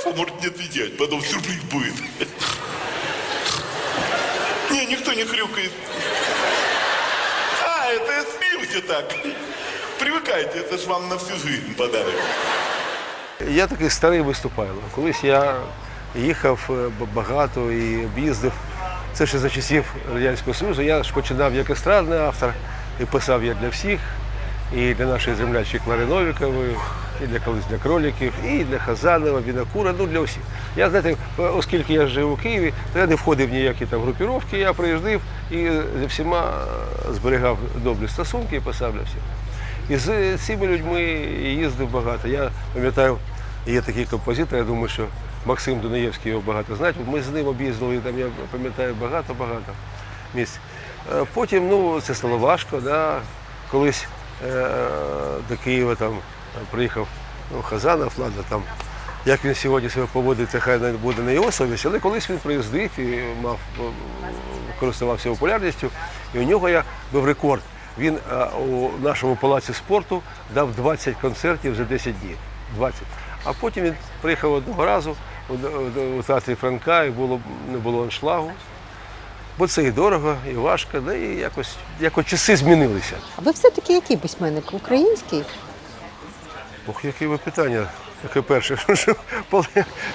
а может не отвечать, потом сюрприз будет. Не, никто не хрюкает. А, это я смеюсь так. Привыкайте, это ж вам на всю жизнь подарок. Я такий старий виступайло. Колись я їхав е, б- багато і об'їздив. Це ще за часів Радянського Союзу. Я ж починав як естрадний автор і писав я для всіх, і для нашої землячки Клари Новікової, і для колись для кроліків, і для Хазанова, Вінокура, ну для усіх. Я знаєте, оскільки я жив у Києві, то я не входив в ніякі там групіровки, я приїздив і зі всіма зберігав добрі стосунки і писав для всіх. І з цими людьми їздив багато. Я пам'ятаю, є такий композитор, я думаю, що Максим Дунаєвський його багато знає. Ми з ним об'їздили, там я пам'ятаю багато-багато місць. Е, Потім ну, це стало важко. Да? Колись е, до Києва там приїхав ну, Хазанов, ладно, там. Як він сьогодні себе поводить, це хай не буде на його совість, але колись він приїздив і мав е, користувався популярністю, і у нього я був рекорд. Він е, у нашому палаці спорту дав 20 концертів за 10 днів. 20. А потім він приїхав одного разу у театрі Франка, і було, не було аншлагу. Бо це і дорого, і важко, да і якось, якось часи змінилися. А ви все-таки який письменник? Український? Ох, яке ви питання, таке перше.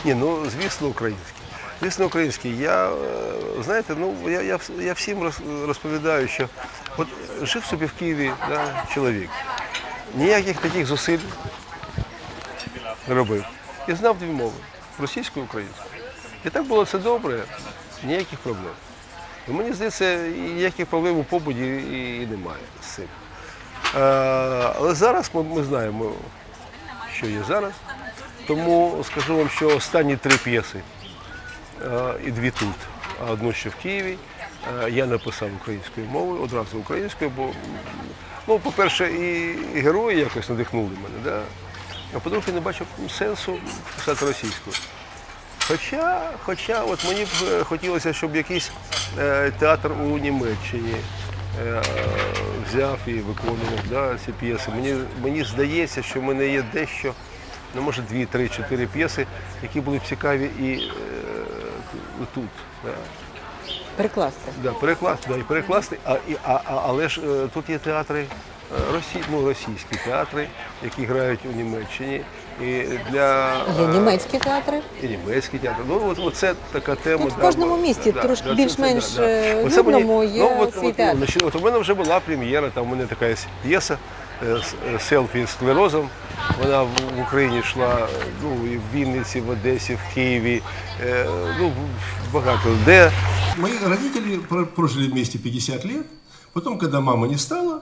Ні, ну звісно, український. Звісно, український. Я, е, знаєте, ну я, я, я всім розповідаю, що от жив собі в Києві да, чоловік. Ніяких таких зусиль не робив. І знав дві мови російську і українську. І так було це добре, ніяких проблем. І мені здається, ніяких проблем у побуді і, і немає з цим. Е, Але зараз ми, ми знаємо, що є зараз. Тому скажу вам, що останні три п'єси е, і дві тут, а одну ще в Києві. е, Я написав українською мовою, одразу українською, бо, ну, по-перше, і, герої якось надихнули мене, да? а по-друге, не бачив сенсу писати російською. Хоча, хоча от мені б е, хотілося, щоб якийсь е, театр у Німеччині взяв і виконував да, ці п'єси. Мені, мені здається, що в мене є дещо, ну може дві, три, чотири п'єси, які були б цікаві і е, тут. Да. Перекласти. Да, перекласти, да, і перекласти, а, і, а, а, але ж е, тут є театри, е, росі, ну, російські театри, які грають у Німеччині. І для, Є е, німецькі театри. і німецький театр. Ну, от, от це така тема. Тут в кожному місті трошки більш-менш, е, Оце мені- людному є от, свій от, театр. значить, От у мене вже була прем'єра, там у мене така п'єса е, е, селфі з склерозом. Вона в, в Україні йшла е, ну, і в Вінниці, в Одесі, в Києві, е, ну, багато де. Мои родители про- прожили вместе 50 лет. Потом, когда мама не стала,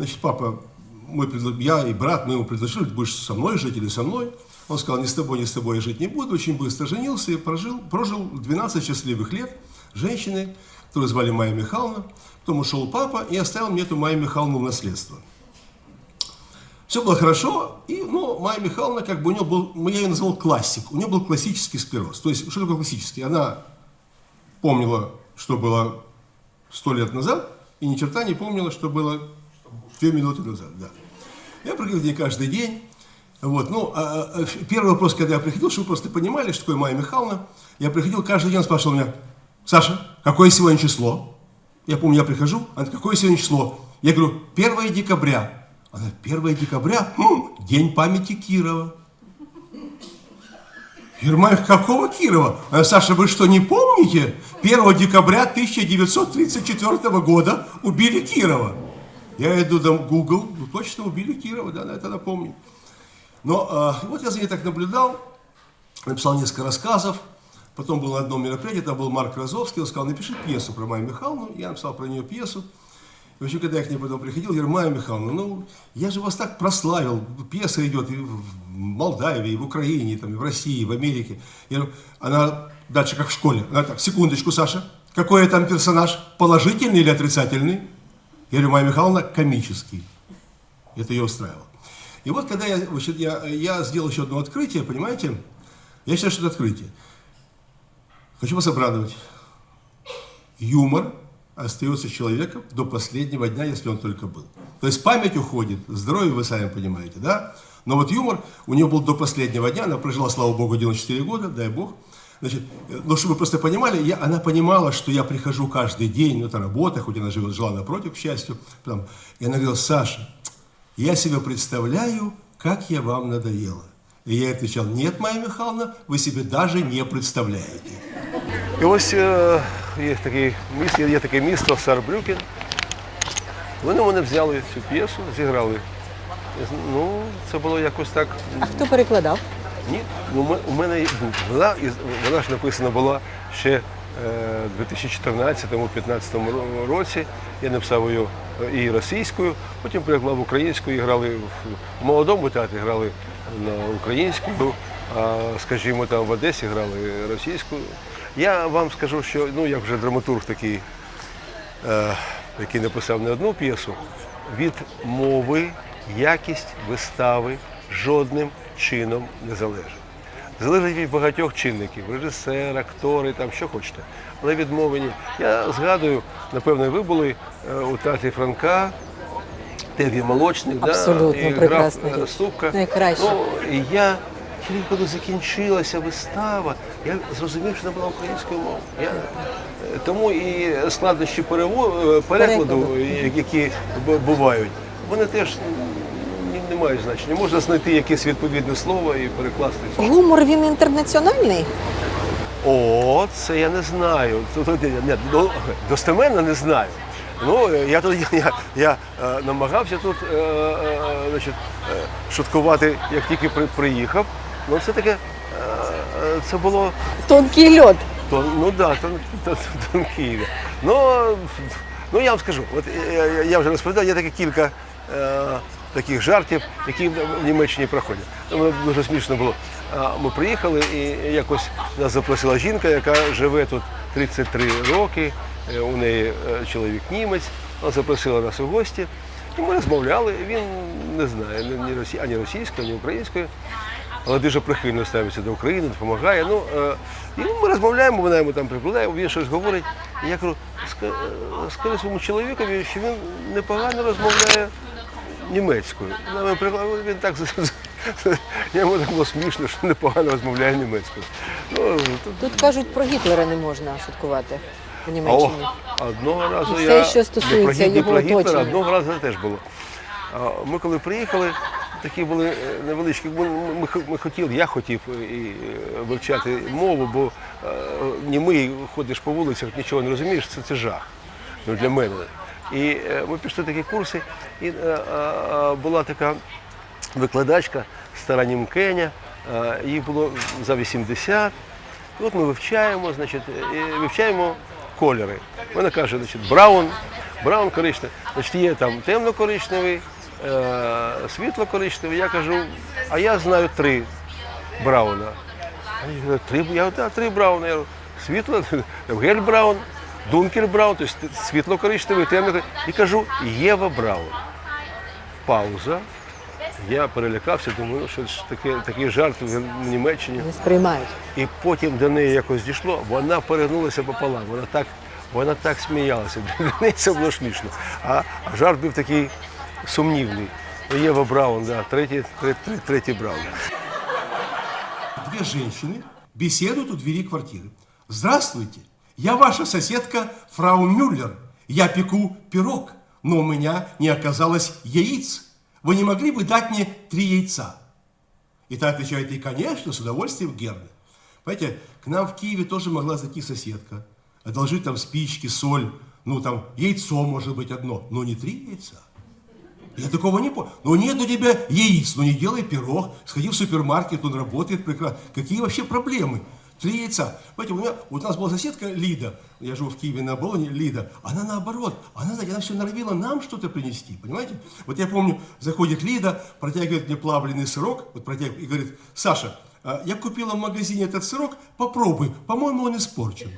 значит, папа, мой, я и брат, мы ему предложили, будешь со мной жить или со мной. Он сказал, ни с тобой, ни с тобой я жить не буду. Очень быстро женился и прожил, прожил 12 счастливых лет с женщиной, которую звали Майя Михайловна. Потом ушел папа и оставил мне эту Майю Михайловну в наследство. Все было хорошо, и, ну, Майя Михайловна, как бы у нее был, я ее назвал классик, у нее был классический склероз. То есть, что такое классический? Она помнила, что было сто лет назад, и ни черта не помнила, что было две минуты назад. Да. Я приходил к каждый день. Вот, ну, а, а, первый вопрос, когда я приходил, чтобы вы просто понимали, что такое Майя Михайловна, я приходил каждый день, спрашивал меня, Саша, какое сегодня число? Я помню, я прихожу, она какое сегодня число? Я говорю, 1 декабря. Она говорит, 1 декабря? М, день памяти Кирова. Ермаев, какого Кирова? А, Саша, вы что, не помните? 1 декабря 1934 года убили Кирова. Я иду там Google, ну точно убили Кирова, да, это напомню. Но а, вот я за ней так наблюдал, написал несколько рассказов, потом был на одном мероприятии, там был Марк Розовский, он сказал, напиши пьесу про Майю Михайловну, я написал про нее пьесу. И вообще, когда я к ней потом приходил, я говорю, Майя Михайловна, ну, я же вас так прославил, пьеса идет и в Молдавии, и в Украине, и, там, и в России, и в Америке. Я говорю, она дальше как в школе, она так, секундочку, Саша, какой там персонаж, положительный или отрицательный? Я говорю, Майя Михайловна, комический. Это ее устраивало. И вот когда я, значит, я, я сделал еще одно открытие, понимаете, я считаю, что это открытие. Хочу вас обрадовать. Юмор остается человеком до последнего дня, если он только был. То есть память уходит, здоровье вы сами понимаете, да? Но вот юмор у нее был до последнего дня, она прожила, слава богу, 94 года, дай бог. Значит, э, ну, чтобы вы просто понимали, я, она понимала, что я прихожу каждый день, ну, это работа, хоть она живет, жила напротив, к счастью. Потом, и она говорила, Саша, я себе представляю, как я вам надоела. И я отвечал, нет, Майя Михайловна, вы себе даже не представляете. І ось е, є таке місто, є таке місто Сарбрюкен. Вони мене взяли цю п'єсу, зіграли. Ну, це було якось так. А хто перекладав? Ні, ну, у мене. Вона, вона ж написана була ще е, 2014-2015 році. Я написав її е, і російською, потім переклав українською, і грали в в молодому театрі, грали на українською, а скажімо, там в Одесі грали російською. Я вам скажу, що ну, як вже драматург такий, е, який написав не одну п'єсу, від мови якість вистави жодним чином не залежить. Залежить від багатьох чинників, режисер, актори, там що хочете. Але від мови ні. Я згадую, напевно, ви були е, у театрі Франка, Теві Молочник, Абсолютно, да, і грав прекрасна е. Ступка. Найкраще. Ну, і я тільки коли закінчилася вистава, я зрозумів, що вона була українською мовою. Я, е, тому і складнощі перекладу, які бувають, вони теж не мають значення. Можна знайти якесь відповідне слово і перекласти. Гумор він інтернаціональний. О, це я не знаю. Ну, достеменно не знаю. Ну, е, я тут я, я е, намагався тут е, е, значить, е, шуткувати, як тільки при, приїхав. Ну, це таке, е, е, це було Тонкий льод. то, ну да, тон, тон, тонкий. Ну, ну я вам скажу, от я, я- я вже розповідав, є таке кілька е, таких жартів, які в Німеччині проходять. Дуже смішно було. Ми приїхали і якось нас запросила жінка, яка живе тут 33 роки. Е, У неї е, чоловік німець. Вона запросила нас у гості. І ми розмовляли. Він не знає ні, росі... ані російською, ні українською але дуже прихильно ставиться до України, допомагає. Ну, е, і ми розмовляємо, вона йому там прикладає, він щось говорить. І я кажу, «Ска- скажи своєму чоловікові, що він непогано розмовляє німецькою. Вона Він так йому так було смішно, що непогано розмовляє німецькою. Ну, Тут кажуть, про Гітлера не можна шуткувати в Німеччині. о, одного разу І я все, що стосується не про, не його про Гітлера, одного разу теж було. Ми коли приїхали, такі були е, невеличкі. Ми, ми, ми хотіли, я хотів е, і е, вивчати мову, бо е, німий ходиш по вулицях, нічого не розумієш, це, це жах ну, для мене. І е, ми пішли такі курси, і е, е, була така викладачка, стара німкеня, їй було за 80. І от ми вивчаємо, значить, вивчаємо кольори. Вона каже, значить, браун, браун коричневий, значить, є там темно-коричневий, світло-коричневий. Я кажу, а я знаю три брауна. Я говорю, три, я «Да, три брауна. Я говорю, світло, гель браун, дункер браун, тобто світло-коричневий, темно І кажу, Єва Браун. Пауза. Я перелякався, думаю, що ж таке, такий жарт в Німеччині. Не сприймають. І потім до неї якось дійшло, вона перегнулася пополам. Вона так, вона так сміялася. Для неї це було смішно. А, а жарт був такий сумнівний. Єва Браун, да, третій, третій, третій Браун. Две женщины беседуют у двери квартиры. Здравствуйте, я ваша соседка фрау Мюллер. Я пеку пирог, но у меня не оказалось яиц. Вы не могли бы дать мне три яйца? И та отвечает, и, конечно, с удовольствием, Герда. Понимаете, к нам в Киеве тоже могла зайти соседка, одолжить там спички, соль, ну там яйцо может быть одно, но не три яйца. Я такого не понял. Ну нет у тебя яиц, ну не делай пирог, сходи в супермаркет, он работает прекрасно. Какие вообще проблемы? Три яйца. Понимаете, у, меня, вот у нас была соседка Лида, я живу в Киеве на Оболоне, Лида, она наоборот, она, знаете, она все норовила нам что-то принести, понимаете? Вот я помню, заходит Лида, протягивает мне плавленый сырок, вот протягивает, и говорит, Саша, а, я купила в магазине этот сырок, попробуй, по-моему, он испорчен.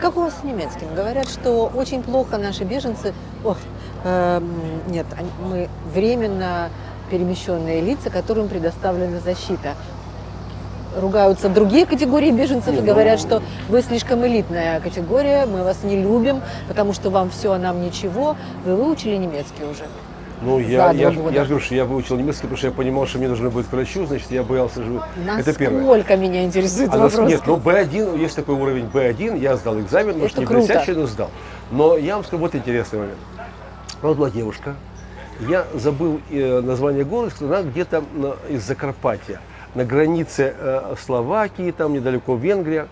Как у вас с немецким? Говорят, что очень плохо наши беженцы... Ох, эм, нет, мы временно перемещенные лица, которым предоставлена защита. Ругаются другие категории беженцев и говорят, что вы слишком элитная категория, мы вас не любим, потому что вам все, а нам ничего. Вы выучили немецкий уже? Ну, я, я, года. я же говорю, что я выучил немецкий, потому что я понимал, что мне нужно будет к врачу, значит, я боялся же... Это первое. Насколько меня интересует А нас- вопрос. нет, ну B1, есть такой уровень B1, я сдал экзамен, может, Это не круто. блестящий, но сдал. Но я вам скажу, вот интересный момент. Вот была девушка, я забыл э, название города, она где-то из Закарпатья, на границе э, Словакии, там недалеко Венгрия,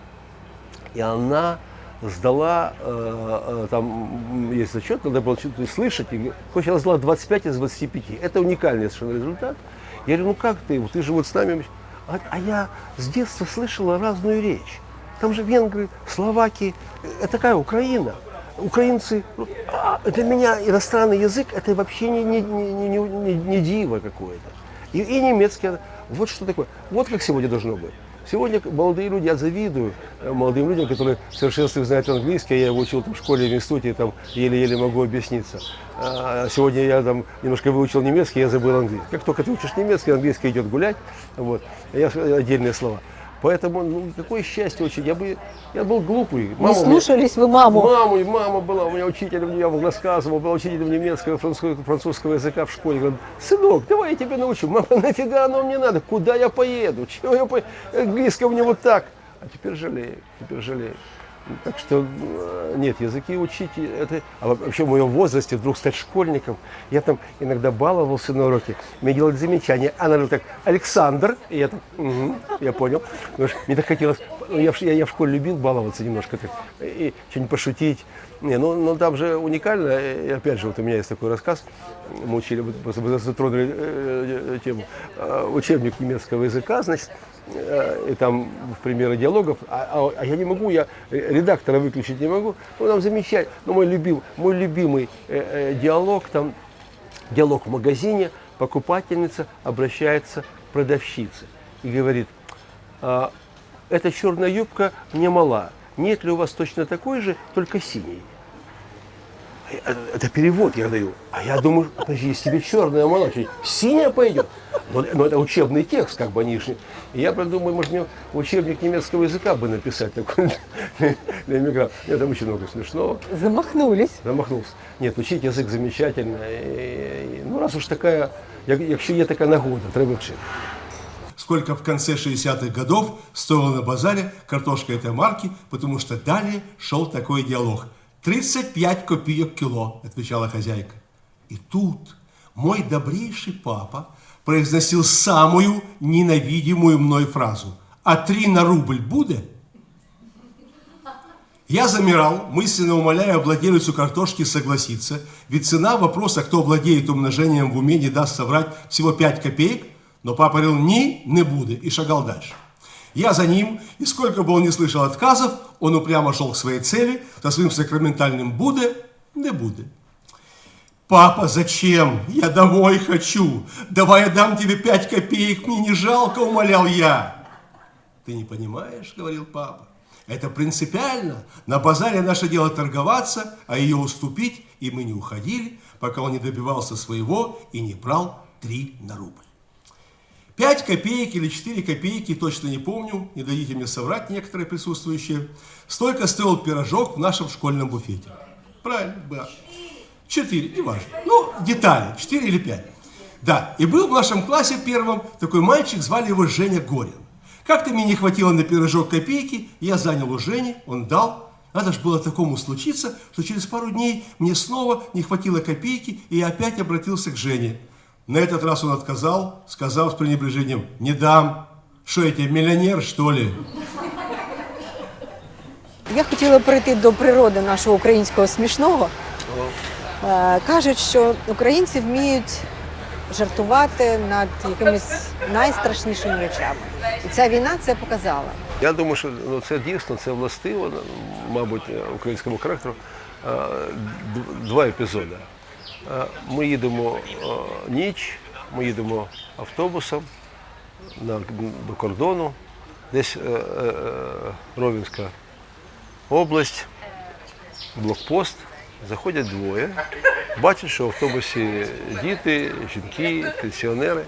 и она сдала, э, там есть зачет, надо было что-то слышать, хоть она сдала 25 из 25. Это уникальный совершенно результат. Я говорю, ну как ты, ты же вот с нами. А, а я с детства слышала разную речь. Там же венгры, словаки, это такая Украина. Украинцы, ну, а для меня иностранный язык это вообще не, не, не, не, не, не диво какое-то. И, и немецкий, вот что такое. Вот как сегодня должно быть. Сегодня молодые люди, я завидую э, молодым людям, которые в совершенстве знают английский, я его учил там, в школе, в институте, там еле-еле могу объясниться. А сегодня я там немножко выучил немецкий, я забыл английский. Как только ты учишь немецкий, английский идет гулять, вот, я отдельные слова. Поэтому, ну, какое счастье очень. Я бы, я был глупый. Не Мама у меня- слушались вы маму. Маму, и мама была, у меня учителем, я вам рассказывал, была учителем немецкого, французского, французского языка в школе. Говорит, сынок, давай я тебя научу. Мама, нафига оно мне надо? Куда я поеду? Чего я по... Английского мне вот так. А теперь жалею, теперь жалею. Так что э, нет, языки учить, это, а вообще в моем возрасте вдруг стать школьником, я там иногда баловался на уроке, мне делали замечания, она говорила так, Александр, и я так, «Мгм, я понял, мне так хотелось, ну, я, я, я в школе любил баловаться немножко так, и что-нибудь пошутить, не, ну, ну там же уникально, и опять же, вот у меня есть такой рассказ, мы учили, вы затронули э, э, тему, э, учебник немецкого языка, значит, э, и там примеры диалогов, а, а- а я не могу, я э, редактора выключить не могу, ну там замечать, ну мой, любим, мой любимый э, э, диалог, там диалог в магазине, покупательница обращается к продавщице и говорит, «А, эта черная юбка мне мала, нет ли у вас точно такой же, только синий? А, Это перевод я даю. А я думаю, подожди, если тебе черная мало, синяя пойдет. Но, но это учебный текст, как бы они не- И я придумаю, может, мне учебник немецкого языка бы написать такой для иммигрантов. Нет, там очень много смешного. Замахнулись. Замахнулся. Нет, учить язик замечательно. І, ну, раз уж такая, як- якщо є така нагода, треба вчити. Сколько в конце 60-х годов стоила на базаре картошка этой марки, потому что далее шел такой диалог. 35 копеек кило, отвечала хозяйка. И тут мой добрейший папа произносил самую ненавидимую мной фразу. А три на рубль будет? Я замирал, мысленно умоляя владелицу картошки согласиться, ведь цена вопроса, кто владеет умножением в уме, не даст соврать всего 5 копеек, но папа говорил «ни, не буду» и шагал дальше. Я за ним, и сколько бы он не слышал отказов, он упрямо шел к своей цели, со своим сакраментальным «буде», «не буде». Папа, зачем? Я домой хочу. Давай я дам тебе пять копеек, мне не жалко, умолял я. Ты не понимаешь, говорил папа. Это принципиально. На базаре наше дело торговаться, а ее уступить, и мы не уходили, пока он не добивался своего и не брал три на рубль. Пять копеек или четыре копейки, точно не помню, не дадите мне соврать некоторые присутствующие, столько стоил пирожок в нашем школьном буфете. Правильно, да. Четыре, неважно. Ну, детали, четыре или пять. Да, и был в нашем классе первом такой мальчик, звали его Женя Горин. Как-то мне не хватило на пирожок копейки, я занял у Жени, он дал. Надо же было такому случиться, что через пару дней мне снова не хватило копейки, и я опять обратился к Жене. На этот раз он отказал, сказав с пренебрежением, не дам. Что я тебе, миллионер, что ли? Я хотіла перейти до природи нашого українського смішного. Е, Кажуть, що українці вміють жартувати над якимись найстрашнішими речами. І ця війна це показала. Я думаю, що ну, це дійсно це властиво, мабуть, українському характеру. Е, д- Два епізоди. Е, Ми їдемо е, ніч, ми їдемо автобусом до кордону, десь е, Ровенська область, блокпост. Заходять двоє, бачать, що в автобусі діти, жінки, пенсіонери.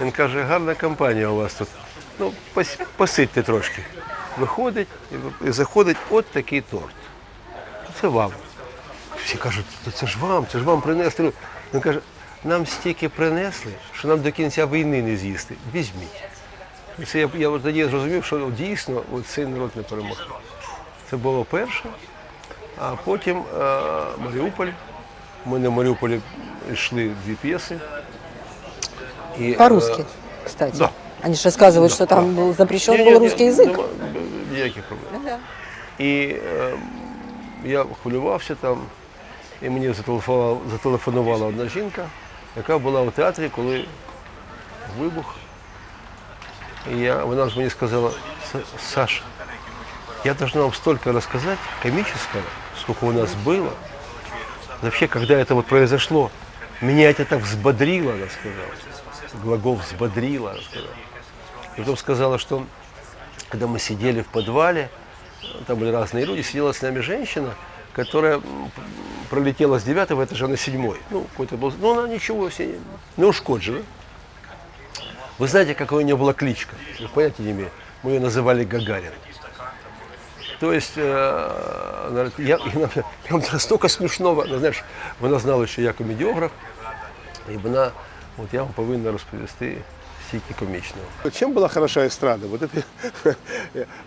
Він каже, гарна компанія у вас тут. Ну, пос- посидьте трошки. Виходить і заходить от такий торт. Це вам. Всі кажуть, «Та це ж вам, це ж вам принесли. Він каже, нам стільки принесли, що нам до кінця війни не з'їсти. Візьміть. І Це я, я от тоді зрозумів, що дійсно от цей народ не перемогти. Це було перше. А потім е, Маріуполь. Ми на Маріуполі йшли дві п'єси. І, е, По-русски, кстати. да. Они же рассказывают, что там был запрещен Ні-ні-ні, был русский язык. нема Ніяких проблем. Да. І е, я хвилювався там, і мені зателефонувала, зателефонувала одна жінка, яка була у театрі, коли вибух. І я, вона ж мені сказала, «Са- Саша, я должна вам столько рассказать комического, сколько у нас было. Вообще, когда это вот произошло, меня это так взбодрило, она сказала. Глагол взбодрило, она сказала. И потом сказала, что когда мы сидели в подвале, там были разные люди, сидела с нами женщина, которая м, пролетела с девятого этажа на седьмой. Ну, какой-то был, ну, она ничего себе, не ушкоджена. Вы знаете, какая у нее была кличка? Я понятия не имею. Мы ее называли Гагарин. То есть, э, она говорит, я, і вона- я вам настолько смішного, ну, знаєш, вона знала, що я комедіограф, і вона, от я вам повинна розповісти стільки комічного. Чим була хороша эстрада? Вот это,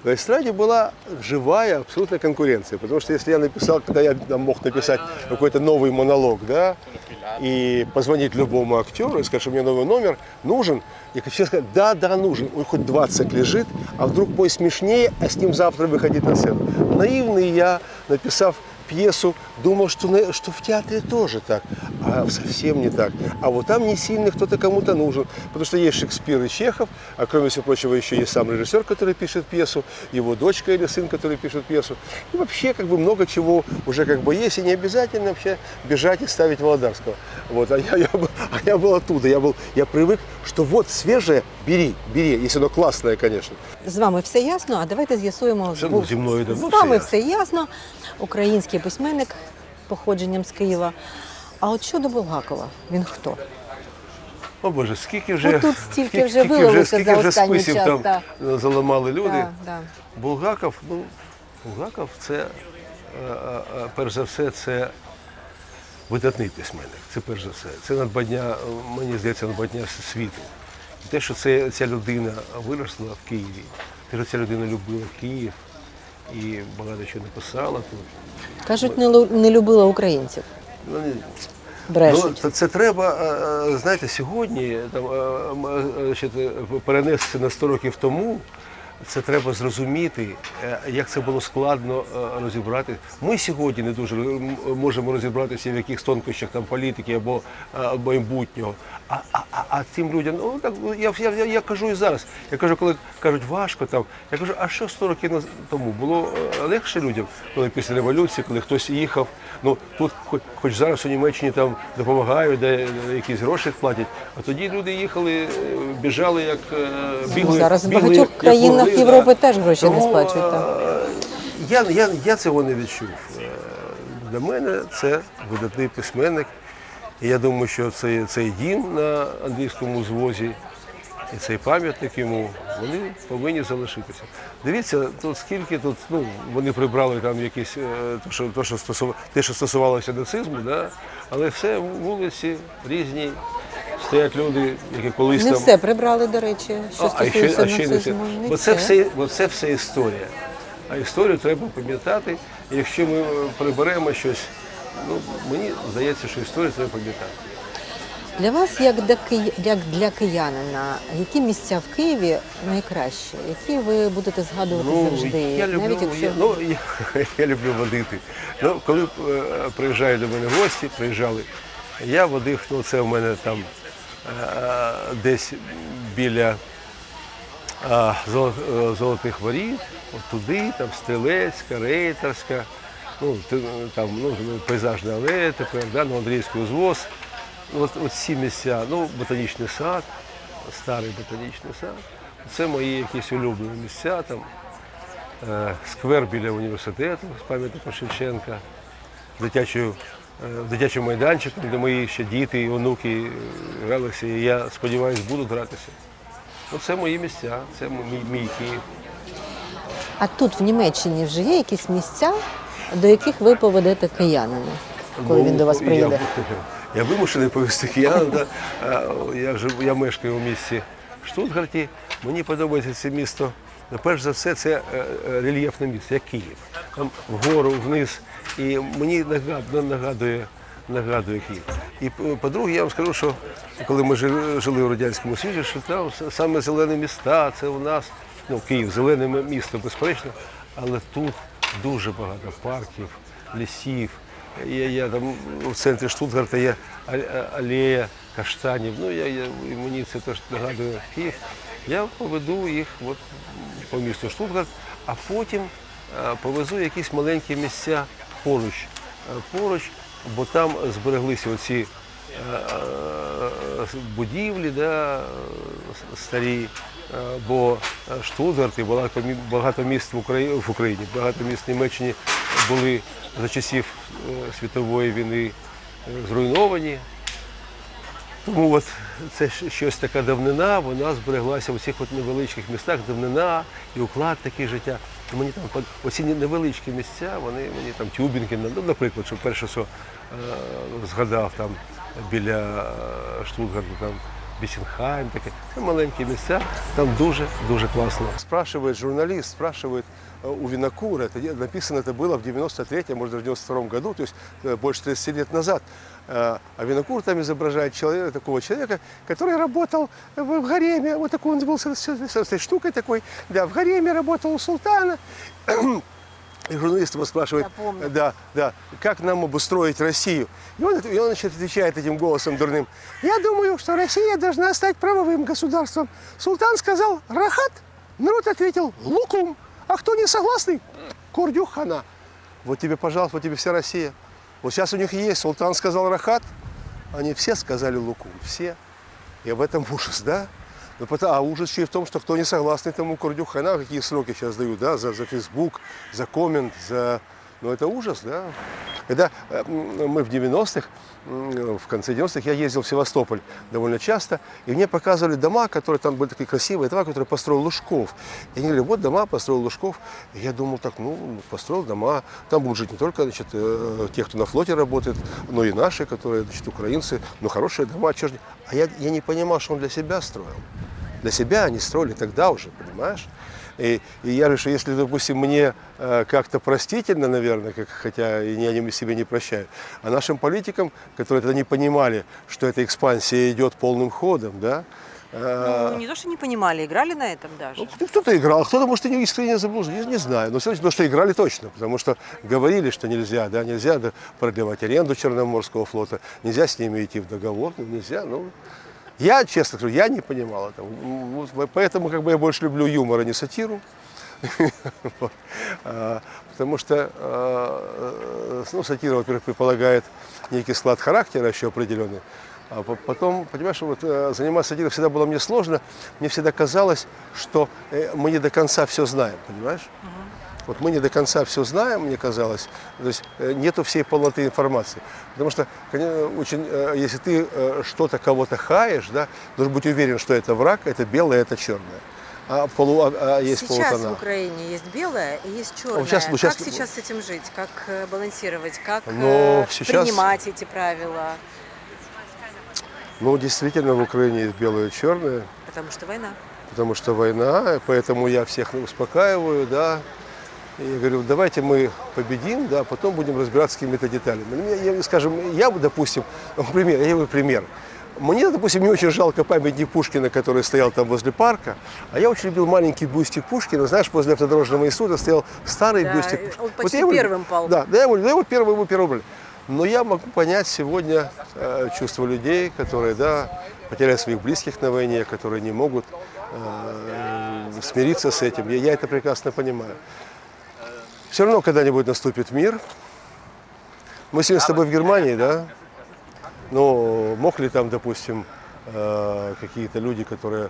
на эстраде была живая абсолютная конкуренция, потому что если я написал, когда я там, мог написать какой-то новый монолог, да, и позвонить любому актеру и сказать, что мне новый номер нужен, и все сказать, да, да, нужен, он хоть 20 лежит, а вдруг мой смешнее, а с ним завтра выходить на сцену. Наивный я, написав пьесу, думал, что, что в театре тоже так, а совсем не так. А вот там не сильно кто-то кому-то нужен, потому что есть Шекспир и Чехов, а кроме всего прочего еще есть сам режиссер, который пишет пьесу, его дочка или сын, который пишет пьесу. И вообще как бы много чего уже как бы есть, и не обязательно вообще бежать и ставить Володарского. Вот, а я, я, был- а я был оттуда, я, был, я привык, что вот свежее, бери, бери, если оно классное, конечно. З вами все ясно, а давайте з'ясуємо. Бо ну, зі мною давно З вами все все ясно. Український письменник походженням з Києва. А от щодо Булгакова, він хто? О Боже, скільки вже, Отут стільки вже скільки за вже списів час, там так. заламали люди. Да, да. Булгаков, ну, Булгаков це, е, е, е, перш за все, це видатний письменник. Це перш за все. Це надбання, мені здається, надбання світу. Те, що це, ця людина виросла в Києві, те, що ця людина любила Київ і багато чого написала тут. Кажуть, не, лу- не любила українців. Ну, не- Брешуть. Ну, це, це треба, е, е, знаєте, сьогодні там, е, м, е, значить, е, перенести на 100 років тому. Це треба зрозуміти, е, як це було складно е, розібрати. Ми сьогодні не дуже можемо розібратися в якихось тонкощах там політики або е, майбутнього. А, а, а, а тим людям, ну так я, я, я, я кажу і зараз. Я кажу, коли кажуть важко там, я кажу, а що 100 років тому було е, легше людям, коли після революції, коли хтось їхав. Ну тут, хоч, хоч зараз у Німеччині там допомагають, де якісь гроші платять. А тоді люди їхали, е, біжали як е, бігли. зараз в бігли, багатьох країнах могли, Європи теж гроші не сплачують, так. е, Я, я, я цього не відчув. Е, Для мене це видатний письменник. І я думаю, що цей, цей дім на англійському звозі і цей пам'ятник йому, вони повинні залишитися. Дивіться, тут скільки тут, ну, вони прибрали там якісь, е, то, що, то, що стосува, те, що стосувалося нацизму, да? але все вулиці різні, стоять люди, які колись Не там. все прибрали, до речі, що А, ще, стосується а ще не все. нацизму. Не Бо це все. все, бо це все історія. А історію треба пам'ятати. І якщо ми е, приберемо щось, ну мені здається, що історію треба пам'ятати. Для вас, як для, ки- як для киянина, які місця в Києві найкращі? Які ви будете згадувати завжди? Ну, я люблю, навіть якщо я, ну, я, я люблю водити. Ну, коли е, приїжджають до мене гості, приїжджали, я водив, ну це в мене там десь біля а, золо- е, золотих воріт, от туди, там Стрілецька, Рейтерська, ну, там ну, пейзажна алея тепер, да, ну, Андрійський узвоз. Ну, От, от ці місця, ну, ботанічний сад, старий ботанічний сад. Це мої якісь улюблені місця. Там, е, сквер біля університету з пам'ятника Шевченка, дитячою, е, дитячим майданчиком, де мої ще діти і онуки е, гралися, і я сподіваюся, будуть гратися. Оце мої місця, це мій, мій Київ. А тут в Німеччині вже є якісь місця, до яких ви поведете киянина, коли Ну, він до вас приїде? Я вимушений повести киян. Да? А, Я, я мешкаю у місті Штутгарті. Мені подобається це місто. Ну, Перш за все, це е, е, рельєфне місто, як Київ. Там вгору, вниз. І мені нагадує, нагадує, нагадує Київ. І по-друге, я вам скажу, що коли ми жили, у Радянському Союзі, що там саме зелені міста, це у нас, ну, Київ, зелене місто, безперечно, але тут дуже багато парків, лісів. Я, я там у центрі Штутгарта є алея каштанів. Ну, я, я, мені це теж нагадує Київ. Я поведу їх от, по місту Штутгарт, а потім повезу якісь маленькі місця поруч, е, поруч, бо там збереглися оці е, е, будівлі да, е, старі. Е, Бо е, Штутгарт і багато, міст в Україні, в Україні, багато міст в Німеччині були за часів е, світової війни е, зруйновані. Тому от це щось така давнина, вона збереглася в цих от невеличких містах, давнина і уклад такий життя. І мені там оці невеличкі місця, вони мені там тюбінки, ну, наприклад, що перше, що е, згадав там біля е, Штутгарту, там Бісінхайм, таке Це маленькі місця, там дуже дуже класно. Спрашивають журналіст, спрашивает э, у Винокура, это написано это было в 93-м, может, в 92 году, то есть э, больше 30 лет назад. Э, А Винокур там изображает человека, такого человека, который работал в гареме, вот такой он был с, с- с этой штукой такой, да, в гареме работал у султана. И журналист его спрашивает, да, да, как нам обустроить Россию? И он, и он значит, отвечает этим голосом дурным, я думаю, что Россия должна стать правовым государством. Султан сказал, рахат, народ ответил, лукум, а кто не согласный, курдюк хана. Вот тебе, пожалуйста, вот тебе вся Россия. Вот сейчас у них есть, султан сказал рахат, они все сказали лукум, все. И об этом ужас, да? Ну, пото- а ужас еще и в том, что кто не согласный тому курдюк хана, какие сроки сейчас дают, да, за, за Facebook, за коммент, за... Ну, это ужас, да? Когда э, мы в 90-х, м, в конце 90-х, я ездил в Севастополь довольно часто, и мне показывали дома, которые там были такие красивые, дома, которые построил Лужков. И они говорили, вот дома построил Лужков. И я думал так, ну, построил дома, там будут жить не только значит, э, те, кто на флоте работает, но и наши, которые, значит, украинцы, ну, хорошие дома, не- А я, я не понимал, что он для себя строил. Для себя они строили тогда уже, понимаешь? И, и я говорю, что если, допустим, мне э, как-то простительно, наверное, как, хотя я себе не прощаю, а нашим политикам, которые тогда не понимали, что эта экспансия идет полным ходом, да, э, Ну, не то, что не понимали, играли на этом даже. ну, кто- кто-то играл, кто-то, может, и не искренне заблужден, не, не знаю. Но все равно, потому что играли точно, потому что говорили, что нельзя, да, нельзя продлевать аренду Черноморского флота, нельзя с ними идти в договор, ну, нельзя, ну, я, честно говорю, я не понимал этого. М, вот Поэтому как бы я больше люблю юмор, а не сатиру. Вот. А, Потому что э, ну, сатира, во-первых, предполагает некий склад характера еще определенный. А по- потом, понимаешь, вот, э, заниматься сатирой всегда было мне сложно. Мне всегда казалось, что э, мы не до конца все знаем, понимаешь? Вот мы не до конца все знаем, мне казалось, то есть э, нету всей полноты информации. Потому что, конечно, очень, э, если ты э, что-то кого-то хаешь, да, должен быть уверен, что это враг, это белое, это черное. А, полу, а- а есть Сейчас полутона. в Украине есть белое и есть черное. сейчас- ну, сейчас- Как сейчас с этим жить? Как э, балансировать? Как Ну, э, сейчас- принимать эти правила? Ну, действительно, в Украине есть белое и черное, Потому что война. потому что война, поэтому я всех успокаиваю, да. И я говорю, давайте мы победим, да, потом будем разбираться с какими-то деталями. Ну, я- я, скажем, я бы, допустим, ну, пример, я говорю пример. Мне, допустим, не очень жалко памятник Пушкина, который стоял там возле парка, а я очень любил маленький бюстик Пушкина. Знаешь, возле автодорожного института стоял старый Да, бюстик Пушкина. он почти я его- первым пал. Да, да, я его, да, я его первый, его первый. был. Но я могу понять сегодня э, чувства людей, которые, да, потеряли своих близких на войне, которые не могут э, смириться с этим. Я, я это прекрасно понимаю. Все равно когда-нибудь наступит мир. Мы сегодня с тобой в Германии, да? Но мог ли там, допустим, э, какие-то люди, которые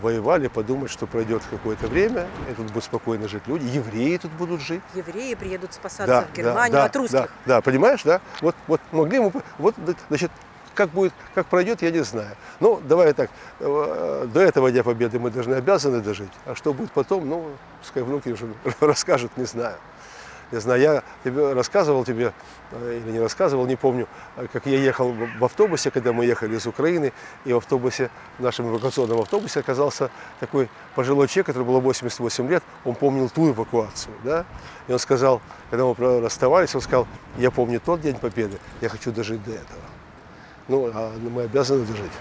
воевали, подумать, что пройдет какое-то время, и тут будут спокойно жить люди, евреи тут будут жить. Евреи приедут спасаться в Германию да, от русских. Да, да, понимаешь, да? Вот, вот могли мы, вот, значит, как будет, как пройдет, я не знаю. Ну, давай так, э, до этого Дня Победы мы должны обязаны дожить, а что будет потом, ну, пускай внуки уже расскажут, не знаю. Не знаю, я тебе рассказывал тебе, э, или не рассказывал, не помню, э, как я ехал в- автобусе, когда мы ехали из Украины, и в автобусе, в нашем эвакуационном автобусе оказался такой пожилой человек, который было 88 лет, он помнил ту эвакуацию, да, и он сказал, когда мы расставались, он сказал, я помню тот День Победы, я хочу дожить до этого. Ну, а мы обязаны дожить.